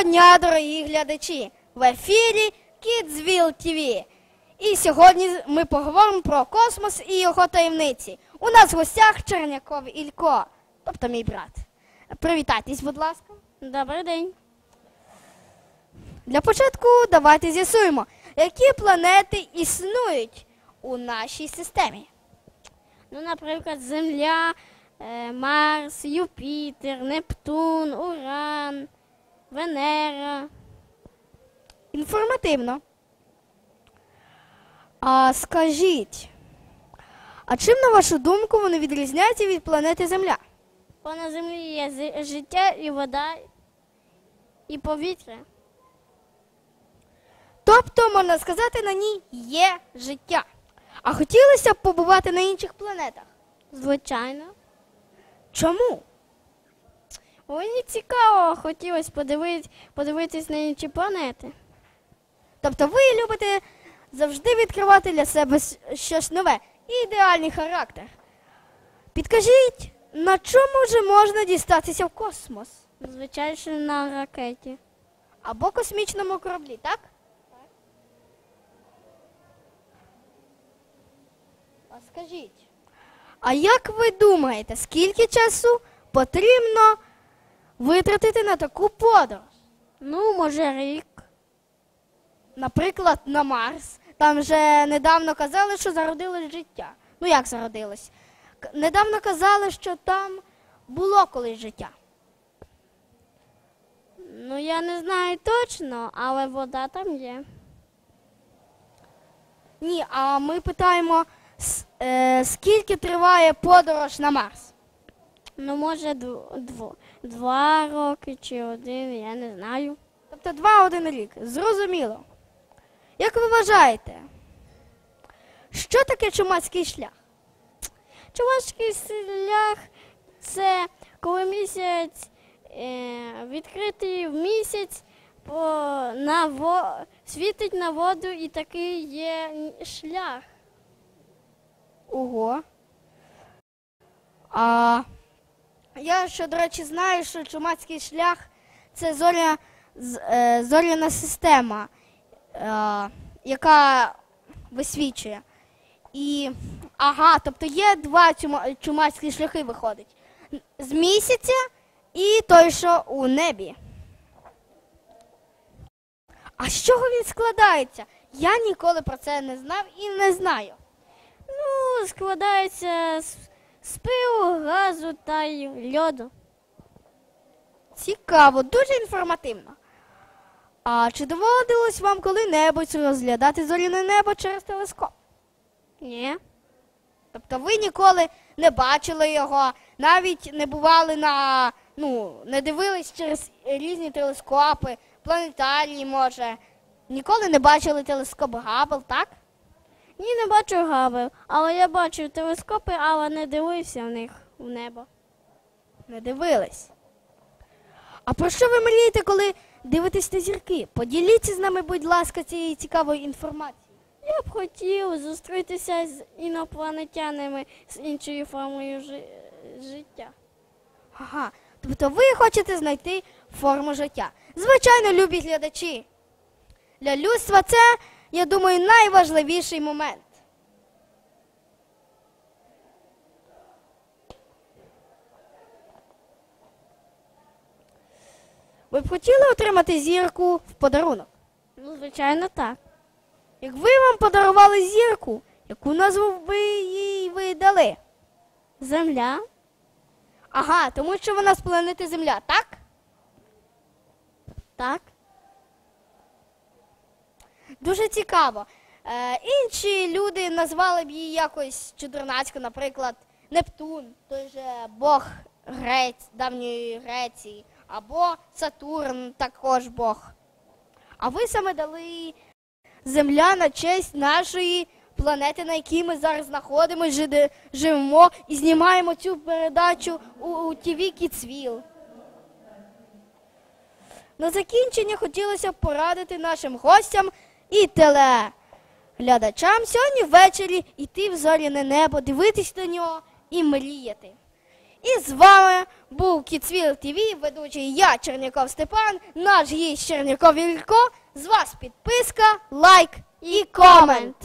Доброго дня, дорогі глядачі! В ефірі Kidsville TV. І сьогодні ми поговоримо про космос і його таємниці. У нас в гостях Черняков Ілько, тобто мій брат. Привітайтесь, будь ласка. Добрий день. Для початку давайте з'ясуємо, які планети існують у нашій системі. Ну, наприклад, Земля, е, Марс, Юпітер, Нептун, Уран, Венера. Інформативно. А скажіть, а чим, на вашу думку, вони відрізняються від планети Земля? Бо на землі є життя і вода, і повітря. Тобто, можна сказати, на ній є життя. А хотілося б побувати на інших планетах. Звичайно. Чому? Мені цікаво, хотілося подивити, подивитись на інші планети. Тобто ви любите завжди відкривати для себе щось нове і ідеальний характер. Підкажіть, на чому же можна дістатися в космос? Звичайно, на ракеті. Або космічному кораблі, так? А скажіть, а як ви думаєте, скільки часу потрібно витратити на таку подорож? Ну, може, рік. Наприклад, на Марс. Там же недавно казали, що зародилось життя. Ну як зародилось? Недавно казали, що там було колись життя. Ну, я не знаю точно, але вода там є. Ні, а ми питаємо, е, скільки триває подорож на Марс? Ну, може, дво- два роки чи один, я не знаю. Тобто два-один рік. Зрозуміло. Як ви вважаєте, що таке чумацький шлях? Чувашський шлях це коли місяць е, відкритий в місяць, по, на во, світить на воду і такий є шлях. Ого. А я ще, до речі, знаю, що чумацький шлях це зоря, е, зоряна система, е, яка висвічує. І ага, тобто є два чумацькі шляхи виходить. З місяця і той, що у небі. А з чого він складається? Я ніколи про це не знав і не знаю. Ну, складається з, з пилу, газу та й льоду. Цікаво, дуже інформативно. А чи доводилось вам коли-небудь розглядати зоряне небо через телескоп? Ні. Тобто ви ніколи не бачили його, навіть не бували на, ну, не дивились через різні телескопи, планетарії, може. Ніколи не бачили телескоп Габл, так? Ні, не бачу Габел, але я бачив телескопи, але не дивився в них в небо. Не дивились. А про що ви мрієте, коли дивитесь на зірки? Поділіться з нами, будь ласка, цією цікавою інформацією. Я б хотів зустрітися з інопланетянами з іншою формою жи- життя. Ага. Тобто ви хочете знайти форму життя. Звичайно, любі глядачі. Для людства це, я думаю, найважливіший момент. Ви б хотіли отримати зірку в подарунок? Ну, звичайно, так. Якби вам подарували зірку, яку назву б їй ви дали? Земля. Ага, тому що вона з планети Земля, так? Так. Дуже цікаво. Е, інші люди назвали б її якось чудернацько, наприклад, Нептун, той же Бог Грець, давньої Греції, або Сатурн, також Бог. А ви саме дали Земля на честь нашої планети, на якій ми зараз знаходимося, живемо і знімаємо цю передачу у, у ТВ Кіцвіл. На закінчення хотілося б порадити нашим гостям і телеглядачам сьогодні ввечері йти в зоряне небо, дивитись до нього і мріяти. І з вами був Кіцвіл ТВ, ведучий я, Черняков Степан, наш гість Черняков Ілько. З вас підписка, лайк і комент.